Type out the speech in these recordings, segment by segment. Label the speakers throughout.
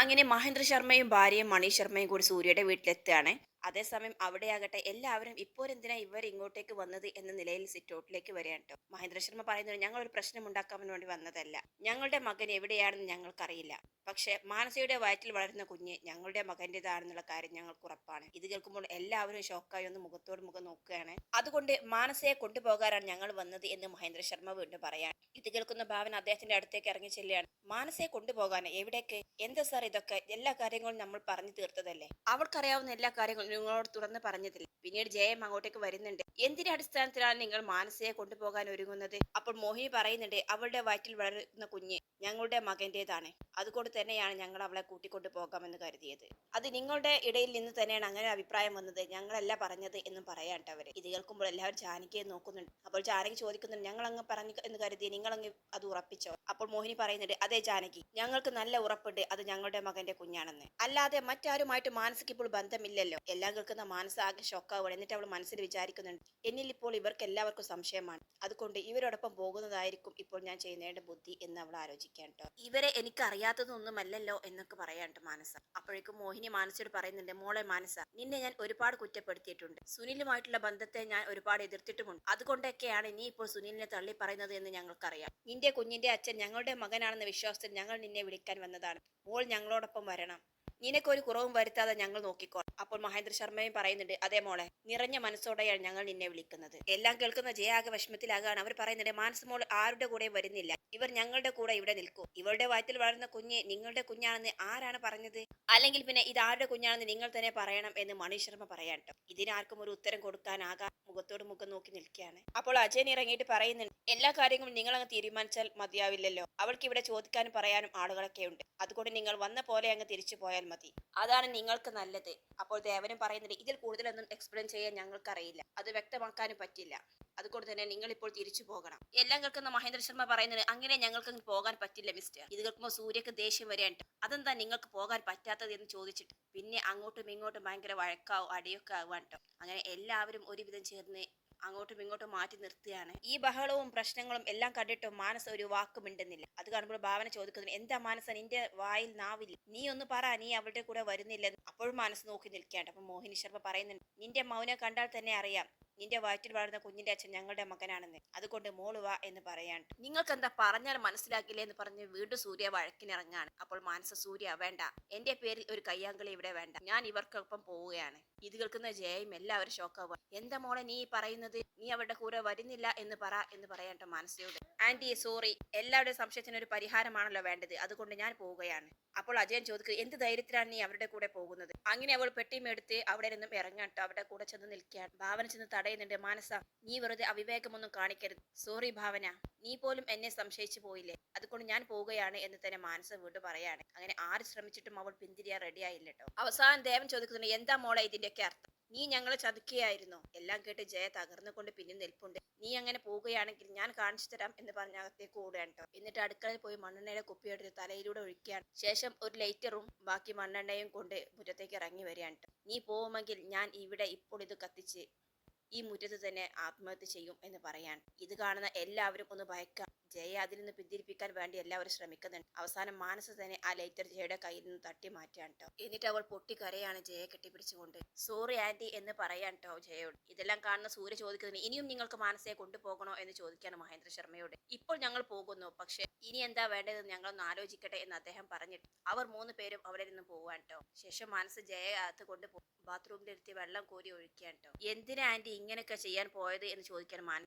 Speaker 1: അങ്ങനെ മഹേന്ദ്ര ശർമ്മയും ഭാര്യയും മണി ശർമ്മയും കൂടി സൂര്യയുടെ വീട്ടിലെത്തുകയാണ്. അതേസമയം അവിടെയാകട്ടെ എല്ലാവരും ഇപ്പോഴെന്തിനാ ഇവർ ഇങ്ങോട്ടേക്ക് വന്നത് എന്ന നിലയിൽ സിറ്റൗട്ടിലേക്ക് വരികയാണ് കേട്ടോ മഹേന്ദ്ര ശർമ്മ പറയുന്നത് ഞങ്ങൾ ഒരു പ്രശ്നം ഉണ്ടാക്കാൻ വേണ്ടി വന്നതല്ല. ഞങ്ങളുടെ മകൻ എവിടെയാണെന്ന് ഞങ്ങൾക്കറിയില്ല. പക്ഷെ മാനസയുടെ വയറ്റിൽ വളരുന്ന കുഞ്ഞ് ഞങ്ങളുടെ മകന്റെതാണെന്നുള്ള കാര്യം ഞങ്ങൾക്ക് ഉറപ്പാണ്. ഇത് കേൾക്കുമ്പോൾ എല്ലാവരും ഷോക്കായി ഒന്ന് മുഖത്തോട് മുഖം നോക്കുകയാണ്. അതുകൊണ്ട് മാനസയെ കൊണ്ടുപോകാനാണ് ഞങ്ങൾ വന്നത് എന്ന് മഹേന്ദ്ര ശർമ്മ വീണ്ടും പറയാൻ ഇത് കേൾക്കുന്ന ഭാവന അദ്ദേഹത്തിന്റെ അടുത്തേക്ക് ഇറങ്ങി ചെല്ലുകയാണ്. മാനസയെ കൊണ്ടുപോകാൻ എവിടേക്ക്? എന്താ സാർ ഇതൊക്കെ? എല്ലാ കാര്യങ്ങളും നമ്മൾ പറഞ്ഞു തീർത്തതല്ലേ? അവൾക്കറിയാവുന്ന എല്ലാ കാര്യങ്ങളും നിങ്ങളോട് തുറന്ന് പറഞ്ഞതില്ല. പിന്നീട് ജയം അങ്ങോട്ടേക്ക് വരുന്നുണ്ട്. എന്തിന്റെ അടിസ്ഥാനത്തിലാണ് നിങ്ങൾ മാനസയെ കൊണ്ടുപോകാൻ ഒരുങ്ങുന്നത്? അപ്പോൾ മോഹിനി പറയുന്നുണ്ട് അവളുടെ വയറ്റിൽ വളരുന്ന കുഞ്ഞ് ഞങ്ങളുടെ മകന്റേതാണ്. അതുകൊണ്ട് തന്നെയാണ് ഞങ്ങൾ അവളെ കൂട്ടിക്കൊണ്ടു പോകാമെന്ന് കരുതിയത്. അത് നിങ്ങളുടെ ഇടയിൽ നിന്ന് തന്നെയാണ് അങ്ങനെ അഭിപ്രായം വന്നത്. ഞങ്ങളല്ല പറഞ്ഞത് എന്നും പറയാണ്ട് അവർ. ഇത് കേൾക്കുമ്പോൾ എല്ലാവരും ജാനകിയെ നോക്കുന്നുണ്ട്. അപ്പോൾ ജാനകി ചോദിക്കുന്നുണ്ട് ഞങ്ങൾ അങ്ങ് പറഞ്ഞു എന്ന് കരുതി നിങ്ങൾ അങ്ങ് അത് ഉറപ്പിച്ചോ? അപ്പോൾ മോഹിനി പറയുന്നുണ്ട് അതെ ജാനകി ഞങ്ങൾക്ക് നല്ല ഉറപ്പുണ്ട്. അത് ഞങ്ങളുടെ മകന്റെ കുഞ്ഞാണെന്ന്. അല്ലാതെ മറ്റാരുമായിട്ട് മാനസിക ഇപ്പോൾ ബന്ധമില്ലല്ലോ. എല്ലാം കേൾക്കുന്ന മാനസ ആകെ ഷോക്കാവുകയാണ് എന്നിട്ട് അവൾ മനസ്സിൽ വിചാരിക്കുന്നുണ്ട് എന്നിൽ ഇപ്പോൾ ഇവർക്ക് എല്ലാവർക്കും സംശയമാണ്. അതുകൊണ്ട് ഇവരോടൊപ്പം പോകുന്നതായിരിക്കും ഇപ്പോൾ ഞാൻ ചെയ്യുന്നതിന്റെ ബുദ്ധി എന്ന് അവൾ ആലോചിക്കാൻ ഇവരെ എനിക്ക് അറിയാത്തതൊന്നുമല്ലല്ലോ എന്നൊക്കെ പറയാണ്ട് മാനസ. അപ്പോഴേക്കും മോഹിനി മാനസയോട് പറയുന്നുണ്ട് മോളെ മാനസ നിന്നെ ഞാൻ ഒരുപാട് കുറ്റപ്പെടുത്തിയിട്ടുണ്ട്. സുനിലുമായിട്ടുള്ള ബന്ധത്തെ ഞാൻ ഒരുപാട് എതിർത്തിട്ടുമുണ്ട്. അതുകൊണ്ടൊക്കെയാണ് നീ ഇപ്പോൾ സുനിലിനെ തള്ളി പറയുന്നത് എന്ന് ഞങ്ങൾക്കറിയാം. നിന്റെ കുഞ്ഞിന്റെ അച്ഛൻ ഞങ്ങളുടെ മകനാണെന്ന വിശ്വാസത്തിൽ ഞങ്ങൾ നിന്നെ വിളിക്കാൻ വന്നതാണ്. മോൾ ഞങ്ങളോടൊപ്പം വരണം. നിനക്കൊരു കുറവും വരുത്താതെ ഞങ്ങൾ നോക്കിക്കോ. അപ്പോൾ മഹേന്ദ്ര ശർമ്മയും പറയുന്നുണ്ട് അതേ മോളെ നിറഞ്ഞ മനസ്സോടെയാണ് ഞങ്ങൾ നിന്നെ വിളിക്കുന്നത്. എല്ലാം കേൾക്കുന്ന ജയ ആകെ വിഷമത്തിലാകാണ് അവർ പറയുന്നുണ്ട് മാനസ് മോൾ ആരുടെ കൂടെ വരുന്നില്ല. ഇവർ ഞങ്ങളുടെ കൂടെ ഇവിടെ നിൽക്കൂ. ഇവളുടെ വയറ്റിൽ വളർന്ന കുഞ്ഞ് നിങ്ങളുടെ കുഞ്ഞാണെന്ന് ആരാണ് പറഞ്ഞത്? അല്ലെങ്കിൽ പിന്നെ ഇത് ആരുടെ കുഞ്ഞാണെന്ന് നിങ്ങൾ തന്നെ പറയണം എന്ന് മണി ശർമ്മ പറയാട്ടോ ഇതിനാർക്കും ഒരു ഉത്തരം കൊടുക്കാനാകാ മുഖത്തോട് മുഖം നോക്കി നിൽക്കുകയാണ്. അപ്പോൾ അജയൻ ഇറങ്ങിയിട്ട് പറയുന്നുണ്ട് എല്ലാ കാര്യങ്ങളും നിങ്ങൾ അങ്ങ് തീരുമാനിച്ചാൽ മതിയാവില്ലല്ലോ. അവൾക്ക് ഇവിടെ ചോദിക്കാനും പറയാനും ആളുകളൊക്കെ ഉണ്ട്. അതുകൊണ്ട് നിങ്ങൾ വന്ന പോലെ അങ്ങ് തിരിച്ചു പോയാൽ മതി. അതാണ് നിങ്ങൾക്ക് നല്ലത്. അപ്പോൾ ദേവനും പറയുന്നത് ഇതിൽ കൂടുതലൊന്നും എക്സ്പ്ലെയിൻ ചെയ്യാൻ ഞങ്ങൾക്കറിയില്ല. അത് വ്യക്തമാക്കാനും പറ്റില്ല. അതുകൊണ്ട് തന്നെ നിങ്ങൾ ഇപ്പോൾ തിരിച്ചു പോകണം. എല്ലാം കേൾക്കുന്ന മഹേന്ദ്ര ശർമ്മ പറയുന്നത് അങ്ങനെ ഞങ്ങൾക്ക് പോകാൻ പറ്റില്ല മിസ്റ്റർ ഇത് കേൾക്കുമ്പോൾ സൂര്യക്ക് ദേഷ്യം വരെയുണ്ട്. അതെന്താ നിങ്ങൾക്ക് പോകാൻ പറ്റാത്തത് എന്ന് ചോദിച്ചിട്ട്? പിന്നെ അങ്ങോട്ടും ഇങ്ങോട്ടും ഭയങ്കര വഴക്കാവും അടിയൊക്കെ ആവാൻ അങ്ങനെ എല്ലാവരും ഒരുവിധം ചേർന്ന് അങ്ങോട്ടും ഇങ്ങോട്ടും മാറ്റി നിർത്തുകയാണ്. ഈ ബഹളവും പ്രശ്നങ്ങളും എല്ലാം കണ്ടിട്ടും മാനസ ഒരു വാക്കും മിണ്ടുന്നില്ല. അത് കാണുമ്പോൾ ഭാവന ചോദിക്കുന്നു എന്താ മാനസ നിന്റെ വായിൽ നാവില്ല. നീ ഒന്ന് പറ നീ അവളുടെ കൂടെ വരുന്നില്ല അപ്പോഴും മാനസ് നോക്കി നിൽക്കുകയാണ്. അപ്പൊ മോഹിനി ശർമ്മ പറയുന്നുണ്ട് നിന്റെ മൗനം കണ്ടാൽ തന്നെ അറിയാം. നിന്റെ വയറ്റിൽ വളർന്ന കുഞ്ഞിന്റെ അച്ഛൻ ഞങ്ങളുടെ മകനാണെന്ന്. അതുകൊണ്ട് മോൾ വാ എന്ന് പറയാൻ. നിങ്ങൾക്ക് എന്താ പറഞ്ഞാൽ മനസ്സിലാക്കില്ലേ എന്ന് പറഞ്ഞ് വീണ്ടും സൂര്യ വഴക്കിനിറങ്ങാണ്. അപ്പോൾ മാനസ സൂര്യ വേണ്ട. എന്റെ പേരിൽ ഒരു കയ്യാങ്കളി ഇവിടെ വേണ്ട. ഞാൻ ഇവർക്കൊപ്പം പോവുകയാണ്. ഇത് കേൾക്കുന്ന ജയയും എല്ലാവരും ഷോക്കാവുക എന്താ മോളെ നീ പറയുന്നത്? നീ അവരുടെ കൂടെ വരുന്നില്ല എന്ന് പറ എന്ന് പറയാട്ടോ മാനസയോട്. ആന്റി സോറി എല്ലാവരുടെയും സംശയത്തിന് ഒരു പരിഹാരമാണല്ലോ വേണ്ടത്. അതുകൊണ്ട് ഞാൻ പോവുകയാണ്. അപ്പോൾ അജയൻ ചോദിക്കും എന്ത് ധൈര്യത്തിലാണ് നീ അവരുടെ കൂടെ പോകുന്നത്? അങ്ങനെ അവൾ പെട്ടിയും എടുത്ത് അവിടെ നിന്നും ഇറങ്ങാൻ അവരുടെ കൂടെ ചെന്ന് നിൽക്കുകയാണ്. ഭാവന ചെന്ന് തടയുന്നുണ്ട്. മാനസ നീ വെറുതെ അവിവേകമൊന്നും കാണിക്കരുത്. സോറി ഭാവന നീ പോലും എന്നെ സംശയിച്ചു പോയില്ലേ? അതുകൊണ്ട് ഞാൻ പോവുകയാണ് എന്ന് തന്നെ മാനസ വീണ്ടും പറയാണ്. അങ്ങനെ ആര് ശ്രമിച്ചിട്ടും അവൾ പിന്തിരിയാൻ റെഡിയായില്ല അവസാനം ദേവൻ ചോദിക്കുന്നുണ്ട് എന്താ മോളെ ഇതിന്റെയൊക്കെ അർത്ഥം? നീ ഞങ്ങളെ ചതുക്കിയായിരുന്നോ എല്ലാം കേട്ട് ജയ തകർന്നുകൊണ്ട് പിന്നിൽ നിൽപ്പുണ്ട്. നീ അങ്ങനെ പോവുകയാണെങ്കിൽ ഞാൻ കാണിച്ചു തരാം എന്ന് പറഞ്ഞ അകത്തേക്ക് ഓടുകയാണ് കേട്ടോ. എന്നിട്ട് അടുക്കളയിൽ പോയി മണ്ണെണ്ണയുടെ കുപ്പിയെടുത്ത് തലയിലൂടെ ഒഴിക്കുകയാണ്. ശേഷം ഒരു ലൈറ്ററും ബാക്കി മണ്ണെണ്ണയും കൊണ്ട് മുറ്റത്തേക്ക് ഇറങ്ങി വരികയാണ്. നീ പോവുമെങ്കിൽ ഞാൻ ഇവിടെ ഇപ്പോൾ ഇത് കത്തിച്ച് ഈ മുറ്റത്ത് തന്നെ ആത്മഹത്യ ചെയ്യും എന്ന് പറയാൻ ഇത് കാണുന്ന എല്ലാവരും ഒന്ന് ഭയക്കാം. ജയ അതിൽ നിന്ന് പിന്തിരിപ്പിക്കാൻ വേണ്ടി എല്ലാവരും ശ്രമിക്കുന്നുണ്ട്. അവസാനം മാനസ തന്നെ ആ ലൈറ്റർ ജയയുടെ കയ്യിൽ നിന്ന് തട്ടി മാറ്റാൻ കേട്ടോ എന്നിട്ട് അവൾ പൊട്ടിക്കരയാണ് ജയയെ കെട്ടിപ്പിടിച്ചുകൊണ്ട്. സോറി ആന്റി എന്ന് പറയാൻ കേട്ടോ ജയയോട്. ഇതെല്ലാം കാണുന്ന സൂര്യ ചോദിക്കുന്നത് ഇനിയും നിങ്ങൾക്ക് മാനസയെ കൊണ്ടുപോകണോ എന്ന് ചോദിക്കാണ് മഹേന്ദ്ര ശർമ്മയോട്. ഇപ്പോൾ ഞങ്ങൾ പോകുന്നു. പക്ഷെ ഇനി എന്താ വേണ്ടതെന്ന് ഞങ്ങളൊന്ന് ആലോചിക്കട്ടെ എന്ന് അദ്ദേഹം പറഞ്ഞിട്ട് അവർ മൂന്ന് പേരും അവിടെ നിന്ന് പോവാൻ കേട്ടോ ശേഷം മനസ്സ് ജയ അകത്ത് കൊണ്ട് ബാത്റൂമിലിരുത്തി വെള്ളം കോരി ഒഴിക്കാൻ കേട്ടോ എന്തിനാ ആന്റി ഇങ്ങനെയൊക്കെ ചെയ്യാൻ പോയത് എന്ന് ചോദിക്കാൻ മാന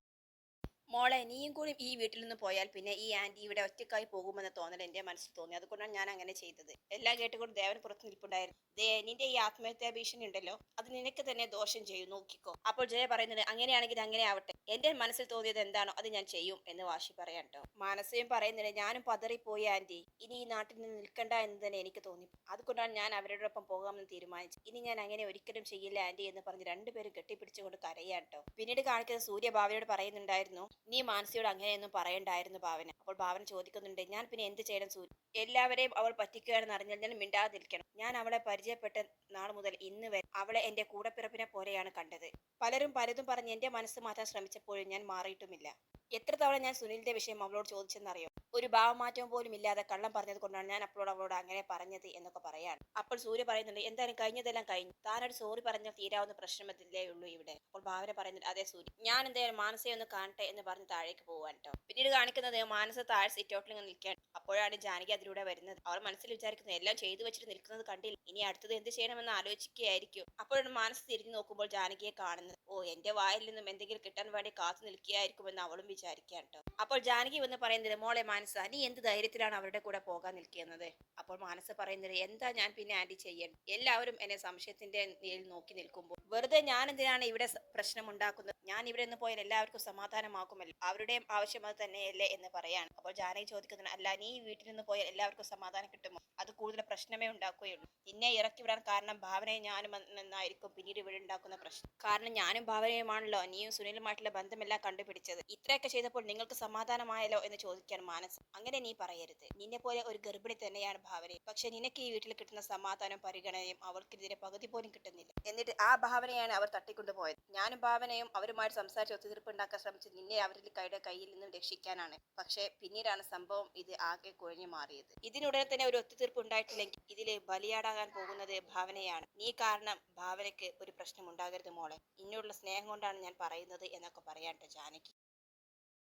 Speaker 1: മോളെ നീയും കൂടി ഈ വീട്ടിൽ നിന്ന് പോയാൽ പിന്നെ ഈ ആന്റി ഇവിടെ ഒറ്റക്കായി പോകുമെന്ന തോന്നൽ എന്റെ മനസ്സിൽ തോന്നി. അതുകൊണ്ടാണ് ഞാൻ അങ്ങനെ ചെയ്തത്. എല്ലാം കേട്ടുകൊണ്ട് ദേവൻ പുറത്ത് നിൽപ്പുണ്ടായിരുന്നു. ദേ നിന്റെ ഈ ആത്മഹത്യാ ഭീഷണി ഉണ്ടല്ലോ. അത് നിനക്ക് തന്നെ ദോഷം ചെയ്യും. നോക്കിക്കോ. അപ്പോൾ ജയ പറയുന്നത് അങ്ങനെയാണെങ്കിൽ അങ്ങനെ ആവട്ടെ. എന്റെ മനസ്സിൽ തോന്നിയത് എന്താണോ അത് ഞാൻ ചെയ്യും എന്ന് വാശി പറയാം കേട്ടോ. മാനസയും പറയുന്നുണ്ട് ഞാനും പതറിപ്പോയി ആന്റി. ഇനി ഈ നാട്ടിൽ നിന്ന് നിൽക്കണ്ട എന്ന് തന്നെ എനിക്ക് തോന്നി. അതുകൊണ്ടാണ് ഞാൻ അവരോടൊപ്പം പോകാമെന്ന് തീരുമാനിച്ചു ഇനി ഞാൻ അങ്ങനെ ഒരിക്കലും ചെയ്യില്ല ആന്റി എന്ന് പറഞ്ഞ് രണ്ടുപേരും കെട്ടിപ്പിടിച്ചുകൊണ്ട് കരയാട്ടോ പിന്നീട് കാണിക്കുന്ന സൂര്യ ഭാവിയോട് പറയുന്നുണ്ടായിരുന്നു നീ മാനസിയോട് അങ്ങനെയൊന്നും പറയണ്ടായിരുന്നു ഭാവന. അപ്പോൾ ഭാവന ചോദിക്കുന്നുണ്ട് ഞാൻ പിന്നെ എന്ത് ചെയ്യണം സൂര്യ? എല്ലാവരെയും അവൾ പറ്റിക്കുകയാണെന്ന് അറിഞ്ഞാൽ ഞാൻ മിണ്ടാതിരിക്കണം. ഞാൻ അവളെ പരിചയപ്പെട്ട നാൾ മുതൽ ഇന്ന് വരെ അവളെ എന്റെ കൂടപ്പിറപ്പിനെ പോലെയാണ് കണ്ടത്. പലരും പലതും പറഞ്ഞ് എന്റെ മനസ്സ് മാറ്റാൻ ശ്രമിച്ചപ്പോഴും ഞാൻ മാറിയിട്ടുമില്ല. എത്ര തവണ ഞാൻ സുനിലിന്റെ വിഷയം അവളോട് ചോദിച്ചെന്നറിയോ? ഒരു ഭാവമാറ്റവും പോലും ഇല്ലാതെ കള്ളം പറഞ്ഞത് കൊണ്ടാണ് ഞാൻ അപ്പോഴോട് അവളോട് അങ്ങനെ പറഞ്ഞത് എന്നൊക്കെ പറയാണ്. അപ്പോൾ സൂര്യ പറയുന്നുണ്ട് എന്തായാലും കഴിഞ്ഞതെല്ലാം കഴിഞ്ഞു. താനൊരു സോറി പറഞ്ഞാൽ തീരാവുന്ന പ്രശ്നമല്ലേ ഉള്ളൂ ഇവിടെ. അപ്പോൾ ഭാവന പറയുന്നുണ്ട് അതെ സൂര്യ ഞാൻ എന്തായാലും മാനസയെ ഒന്ന് കാണട്ടെ എന്ന് പറഞ്ഞ് താഴേക്ക് പോവാൻ കേട്ടോ പിന്നീട് കാണിക്കുന്നത് മാനസ താഴെ സിറ്റൗട്ടിൽ ഇങ്ങനെ നിൽക്കാൻ അപ്പോഴാണ് ജാനകി അതിലൂടെ വരുന്നത്. അവർ മനസ്സിൽ വിചാരിക്കുന്നത് എല്ലാം ചെയ്തു വെച്ചിട്ട് നിൽക്കുന്നത് കണ്ടില്ല. ഇനി അടുത്തത് എന്ത് ചെയ്യണമെന്ന് ആലോചിക്കുകയായിരിക്കും. അപ്പോഴാണ് മനസ്സ് തിരിഞ്ഞു നോക്കുമ്പോൾ ജാനകിയെ കാണുന്നത്. ഓ എന്റെ വായിൽ നിന്നും എന്തെങ്കിലും കിട്ടാൻ വേണ്ടി കാത്തു നിൽക്കുകയായിരിക്കുമെന്ന് അവളും വിചാരിക്കാൻ കേട്ടോ അപ്പോൾ ജാനകി വന്ന് പറയുന്നത് മോളെ മാനസ നീ എന്ത് ധൈര്യത്തിലാണ് അവരുടെ കൂടെ പോകാൻ നിൽക്കുന്നത്? അപ്പോൾ മാനസ പറയുന്നത് എന്താ ഞാൻ പിന്നെ ആന്റി ചെയ്യണം എല്ലാവരും എന്നെ സംശയത്തിന്റെ നിലയിൽ നോക്കി നിൽക്കുമ്പോൾ വെറുതെ ഞാൻ എന്തിനാണ് ഇവിടെ പ്രശ്നം ഉണ്ടാക്കുന്നത്? ഞാൻ ഇവിടെ നിന്ന് പോയാൽ എല്ലാവർക്കും സമാധാനമാക്കുമല്ലോ അവരുടെയും ആവശ്യം അത് തന്നെയല്ലേ എന്ന് പറയാണ്. അപ്പോൾ ജാനകി ചോദിക്കുന്നത് അല്ല നീ വീട്ടിൽ നിന്ന് പോയാൽ എല്ലാവർക്കും സമാധാനം കിട്ടുമോ? അത് കൂടുതൽ പ്രശ്നമേ ഉണ്ടാക്കുകയുള്ളൂ. നിന്നെ ഇറക്കി വിടാൻ കാരണം ഭാവനയെ ഞാനും എന്നായിരിക്കും പിന്നീട് ഇവിടെ ഉണ്ടാക്കുന്ന പ്രശ്നം. കാരണം ഞാനും ഭാവനയുമാണല്ലോ. നീയും സുനിലുമായിട്ടുള്ള ബന്ധമെല്ലാം കണ്ടുപിടിച്ചത്. ഇത്രയൊക്കെ ചെയ്തപ്പോൾ നിങ്ങൾക്ക് സമാധാനമായല്ലോ എന്ന് ചോദിക്കാൻ മാനസ് അങ്ങനെ നീ പറയരുത്. നിന്നെ പോലെ ഒരു ഗർഭിണി തന്നെയാണ് ഭാവന പക്ഷെ നിനക്ക് ഈ വീട്ടിൽ കിട്ടുന്ന സമാധാനം പരിഗണനയും അവൾക്കെതിരെ പകുതി പോലും കിട്ടുന്നില്ല. എന്നിട്ട് ആ ഭാവനയാണ് അവർ തട്ടിക്കൊണ്ടുപോയത്. ഞാനും ഭാവനയും അവരുമായിട്ട് സംസാരിച്ച് ഒത്തുതീർപ്പ് ഉണ്ടാക്കാൻ ശ്രമിച്ച് നിന്നെ അവരുടെ കൈയുടെ കയ്യിൽ നിന്നും രക്ഷിക്കാനാണ്. പക്ഷേ പിന്നീടാണ് സംഭവം ഇത് ആകെ കുഴഞ്ഞു മാറിയത്. ഇതിനുടനെ തന്നെ ഒരു ഒത്തുതീർപ്പ് ഉണ്ടായിട്ടില്ലെങ്കിൽ ഇതിൽ ബലിയാടാകാൻ പോകുന്നത് ഭാവനയാണ്. നീ കാരണം ഭാവനയ്ക്ക് ഒരു പ്രശ്നം ഉണ്ടാകരുത് മോളെ. ഇന്നോടുള്ള സ്നേഹം കൊണ്ടാണ് ഞാൻ പറയുന്നത് എന്നൊക്കെ പറയാട്ടെ ജാനകി.